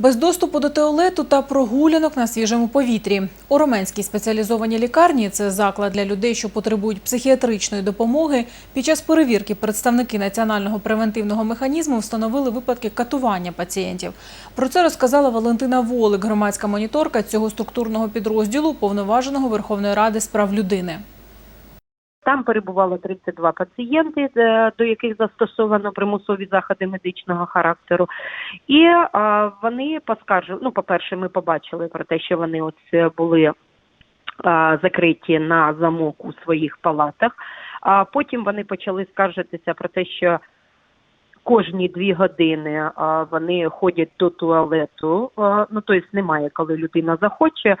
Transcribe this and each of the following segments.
Без доступу до туалету та прогулянок на свіжому повітрі. У Роменській спеціалізованій лікарні це заклад для людей, що потребують психіатричної допомоги. Під час перевірки представники національного превентивного механізму встановили випадки катування пацієнтів. Про це розказала Валентина Волик, громадська моніторка цього структурного підрозділу повноваженого Верховної Ради з прав людини. Там перебувало 32 пацієнти, е, до яких застосовано примусові заходи медичного характеру. І е, вони поскаржили. Ну, по-перше, ми побачили про те, що вони ось е, були закриті на замок у своїх палатах. А потім вони почали скаржитися про те, що кожні дві години вони ходять до туалету. Ну тобто немає, коли людина захоче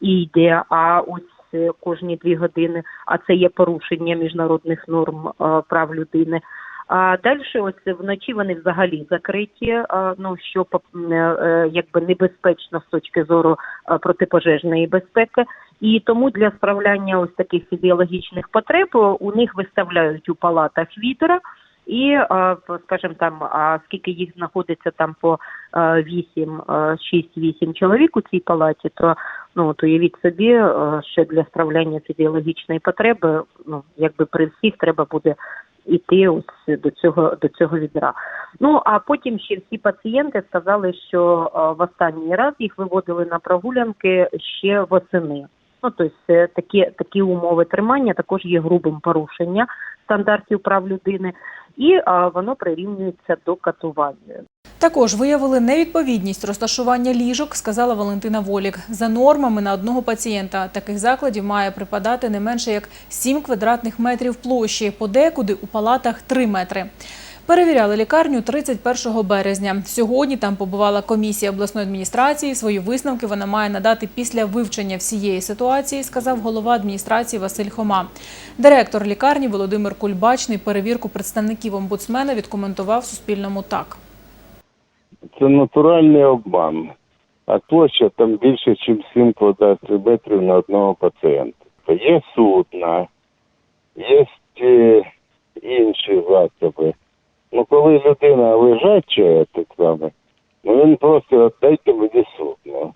і йде. А ось е, кожні дві години, а це є порушення міжнародних норм прав людини. А далі, ось вночі вони взагалі закриті. Ну що е, якби небезпечно з точки зору протипожежної безпеки. І тому для справляння ось таких фізіологічних потреб е, у них виставляють у палатах відра. І, е, скажімо, там, скільки їх знаходиться там по 8, 6-8 чоловік у цій палаті, то ну от уявіть собі, е, що для справляння фізіологічної потреби, ну якби при всіх треба буде іти ось до цього до цього відра. Ну а потім ще всі пацієнти сказали, що е, в останній раз їх виводили на прогулянки ще восени. Ну тобто такі такі умови тримання також є грубим порушення стандартів прав людини, і а, воно прирівнюється до катування. Також виявили невідповідність розташування ліжок, сказала Валентина Волік. За нормами на одного пацієнта таких закладів має припадати не менше як 7 квадратних метрів площі, подекуди у палатах 3 метри. Перевіряли лікарню 31 березня. Сьогодні там побувала комісія обласної адміністрації. Свої висновки вона має надати після вивчення всієї ситуації, сказав голова адміністрації Василь Хома. Директор лікарні Володимир Кульбачний перевірку представників омбудсмена відкоментував Суспільному так. Це натуральний обман. А площа там більше, ніж 7 квадратних метрів на одного пацієнта. Є судна, є е, інші засоби. Ну, коли людина лежача, так саме, ну він просто дайте мені судно.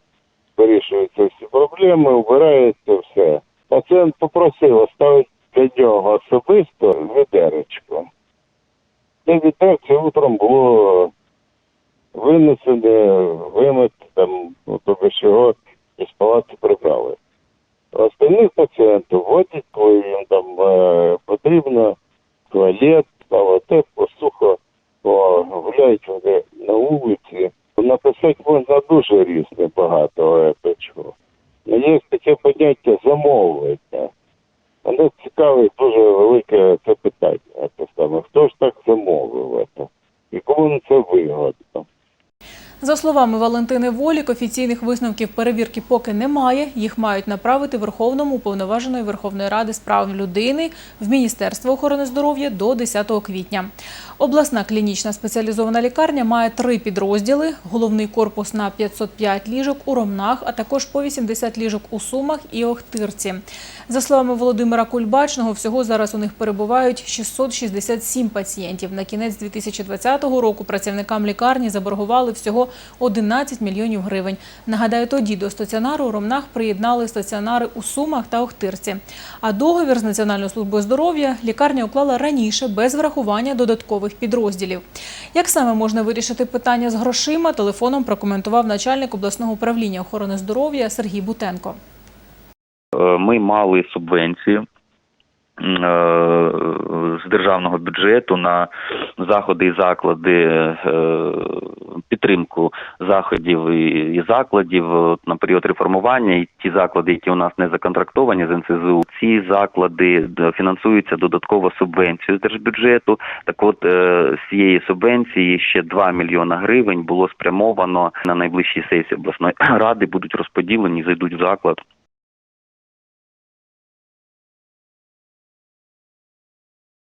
Вирішуються всі проблеми, вбирається все. Пацієнт попросив оставити для нього особисто ведеречко. Це відерце утром було винесене, вимит, там, ну, тобто чого із палати прибрали. Остальних пацієнтів водять, коли їм там е, потрібно, туалет, стало тепло, сухо, то гуляють вони на вулиці. Написати можна дуже різне багато чого. Є таке поняття замовлення. Мене цікавить дуже велике це питання. Це саме. Хто ж так замовив це? І кому це вигодно? За словами Валентини Волік, офіційних висновків перевірки поки немає. Їх мають направити Верховному уповноваженої Верховної Ради з прав людини в Міністерство охорони здоров'я до 10 квітня. Обласна клінічна спеціалізована лікарня має три підрозділи: головний корпус на 505 ліжок у Ромнах, а також по 80 ліжок у Сумах і Охтирці. За словами Володимира Кульбачного, всього зараз у них перебувають 667 пацієнтів. На кінець 2020 року працівникам лікарні заборгували всього 11 мільйонів гривень. Нагадаю, тоді до стаціонару у Ромнах приєднали стаціонари у Сумах та Охтирці. А договір з Національною службою здоров'я лікарня уклала раніше без врахування додаткових підрозділів. Як саме можна вирішити питання з грошима, телефоном прокоментував начальник обласного управління охорони здоров'я Сергій Бутенко. Е, Ми мали субвенцію з державного бюджету на заходи і заклади е, підтримку заходів і і закладів на період реформування. І ті заклади, які у нас не законтрактовані з НСЗУ, ці заклади фінансуються додатково субвенцією з держбюджету. Так, от е, з цієї субвенції ще 2 мільйона гривень було спрямовано на найближчій сесії обласної ради, будуть розподілені, зайдуть в заклад